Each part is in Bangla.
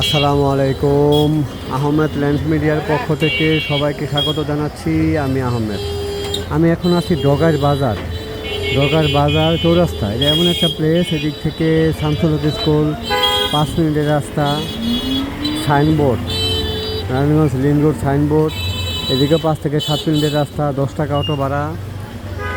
আসসালামু আলাইকুম। আহমেদ ল্যান্ড মিডিয়ার পক্ষ থেকে সবাইকে স্বাগত জানাচ্ছি, আমি আহমেদ। আমি এখন আছি ডগার বাজার। ডগার বাজার চৌরাস্তা এটা এমন একটা প্লেস এদিক থেকে শামসুল স্কুল পাঁচ মিনিটের রাস্তা signboard Narayanganj link road signboard এদিকে পাঁচ থেকে সাত মিনিটের রাস্তা, দশ টাকা অটো ভাড়া।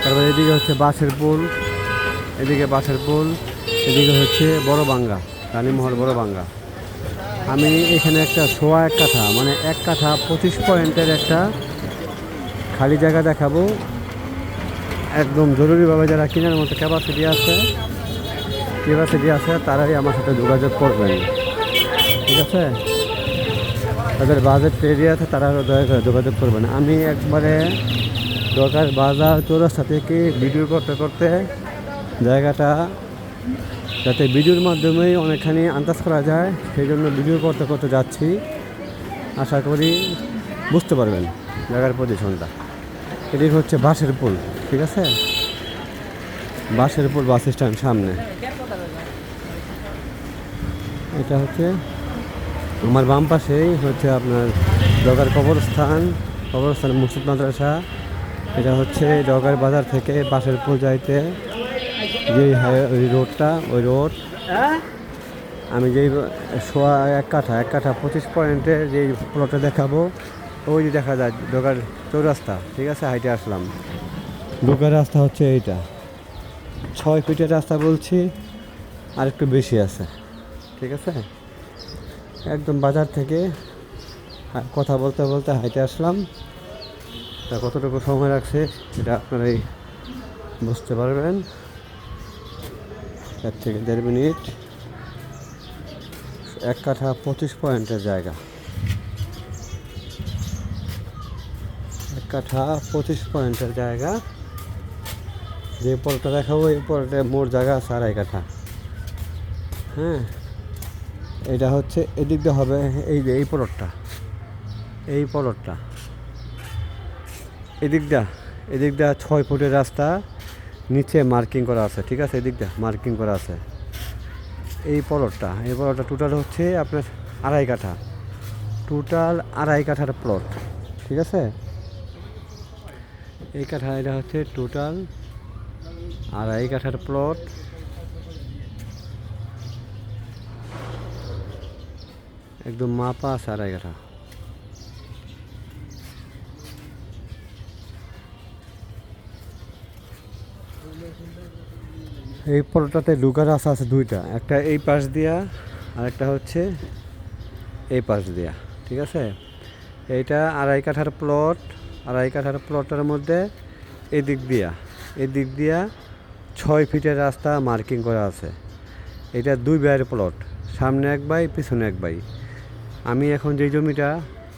তারপরে এদিকে হচ্ছে বাসের পুল, এদিকে বাসের পুল, এদিকে হচ্ছে বড় বাঙ্গা, রানীমহল বড় বাঙ্গা। আমি এখানে একটা সোয়া এক কাঠা মানে এক কাঠা পঁচিশ পয়েন্টের একটা খালি জায়গা দেখাবো। একদম জরুরিভাবে যারা কেনার মতো ক্যাপাসিটি আছে ক্যাপাসিটি আছে, তারাই আমার সাথে যোগাযোগ করবেন। ঠিক আছে? তাদের বাজেট এরিয়া আছে তারা দয়া করে যোগাযোগ করবেন। আমি একবারে দরকার বাজার চৌরাস্তা থেকে ভিডিও করতে করতে জায়গাটা যাতে ভিডিওর মাধ্যমেই অনেকখানি আন্দাজ করা যায়, সেই জন্য ভিডিও করতে করতে যাচ্ছি। আশা করি বুঝতে পারবেন জায়গার পজিশনটা এটি হচ্ছে বাসের পুল, ঠিক আছে? বাসের পুল, বাস স্ট্যান্ড সামনে। এটা হচ্ছে আমার বাম পাশেই হচ্ছে আপনার জগার কবরস্থান কবরস্থান মুর্শিদ মাদ্রাসা এটা হচ্ছে জগার বাজার থেকে বাসের পুল যাইতে যে হাই- ওই রোডটা ওই রোড আমি যেই সোয়া এক কাঠা এক কাঠা পঁচিশ পয়েন্টে যেই প্লটে দেখাবো ওই যে দেখা যায় ঢোকার চৌরাস্তা ঠিক আছে? হাইটে আসলাম। ঢোকার রাস্তা হচ্ছে এইটা। ছয় ফিটের রাস্তা বলছি আর একটু বেশি আছে ঠিক আছে? একদম বাজার থেকে কথা বলতে বলতে হাইটে আসলাম। তা কতটুকু সময় লাগছে সেটা আপনারাই বুঝতে পারবেন। এক থেকে দেড় মিনিট। এক কাঠা পঁচিশ পয়েন্টের জায়গা। এক কাঠা পঁচিশ পয়েন্টের জায়গা। যে পরটা দেখাবো, এই পরটা মোট জায়গা আছে আড়াই কাঠা। হ্যাঁ এটা হচ্ছে এদিক দিয়ে হবে, এই যে এই পলটটা এই পলটটা। এদিক দা এদিক দা ছয় ফুটের রাস্তা। নিচে মার্কিং করা আছে, ঠিক আছে? এদিক দা মার্কিং করা আছে। এই প্লটটা, এই পলটটা টোটাল হচ্ছে আপনার আড়াই কাঠা। টোটাল আড়াই কাঠার প্লট ঠিক আছে? এই কাঠা, এটা হচ্ছে টোটাল আড়াই কাঠার প্লট একদম মাপা আছে আড়াই কাঠা। এই পরোটাতে ঢুকার রাস্তা আছে দুইটা। একটা এই পাশ দিয়া আর একটা হচ্ছে এই পাশ দিয়া, ঠিক আছে? এইটা আড়াই কাঠার প্লট আড়াই কাঠার প্লটের মধ্যে এদিক দিয়া এদিক দিয়া ছয় ফিটের রাস্তা মার্কিং করা আছে। এটা দুই বাইয়ের প্লট সামনে এক বাই পিছনে এক বাই আমি এখন যেই জমিটা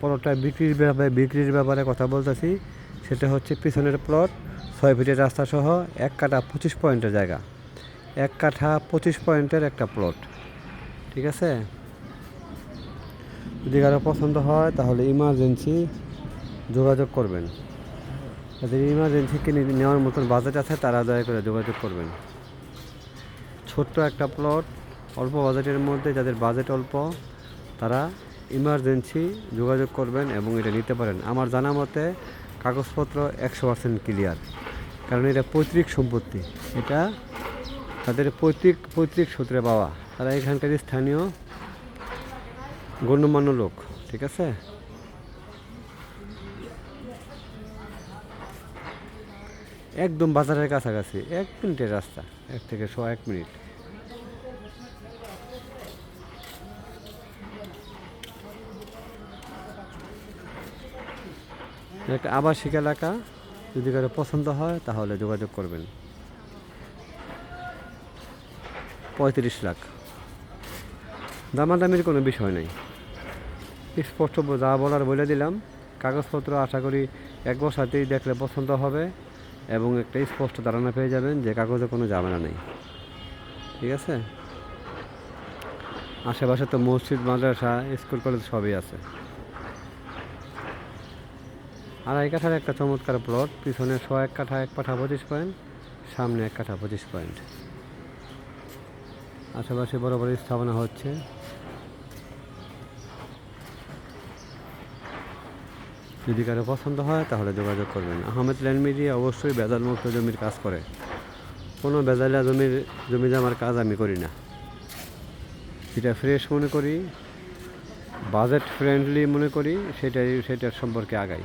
প্লটটা বিক্রির ব্যাপারে বিক্রির ব্যাপারে কথা বলতেছি, সেটা হচ্ছে পিছনের প্লট ছয় ফিটের রাস্তা সহ এক কাঠা পঁচিশ পয়েন্টের জায়গা। এক কাঠা পঁচিশ পয়েন্টের একটা প্লট ঠিক আছে? যদি কারও পছন্দ হয়, তাহলে ইমার্জেন্সি যোগাযোগ করবেন। যাদের ইমার্জেন্সি কিনে নেওয়ার মতন বাজেট আছে, তারা দয়া করে যোগাযোগ করবেন। ছোট্ট একটা প্লট অল্প বাজেটের মধ্যে যাদের বাজেট অল্প, তারা ইমার্জেন্সি যোগাযোগ করবেন এবং এটা নিতে পারেন। আমার জানা মতে, কাগজপত্র একশো পার্সেন্ট ক্লিয়ার কারণ এটা পৈতৃক সম্পত্তি। এটা তাদের পৈতৃক পৈতৃক সূত্রে পাওয়া। তারা এখানকার স্থানীয় গণ্যমান্য লোক, ঠিক আছে? একদম বাজারের কাছাকাছি, এক মিনিটের রাস্তা, এক থেকে শ, এক মিনিট। একটা আবাসিক এলাকা যদি কারও পছন্দ হয়, তাহলে যোগাযোগ করবেন। পঁয়ত্রিশ লাখ। দামাদামির কোনো বিষয় নেই। স্পষ্ট যা বলার বলে দিলাম। কাগজপত্র আশা করি এক বছরতেই দেখলে পছন্দ হবে এবং একটা স্পষ্ট ধারণা পেয়ে যাবেন যে কাগজে কোনো ঝামেলা নেই। ঠিক আছে? আশেপাশে তো মসজিদ, মাদ্রাসা, স্কুল, কলেজ সবই আছে। আড়াই কাঠার একটা চমৎকার প্লট পিছনে ছ এক কাঠা এক কাঠা পঁচিশ পয়েন্ট সামনে এক কাঠা পঁচিশ পয়েন্ট আশেপাশে বড় বড় স্থাপনা হচ্ছে। যদি কারও পছন্দ হয়, তাহলে যোগাযোগ করবেন। আহমেদ ল্যান্ড মিডিয়া অবশ্যই বেজাল মুক্ত জমির কাজ করে। কোনো বেজালিয়া জমির, জমি জামার কাজ আমি করি না। যেটা ফ্রেশ মনে করি বাজেট ফ্রেন্ডলি মনে করি, সেটাই, সেটার সম্পর্কে আগাই।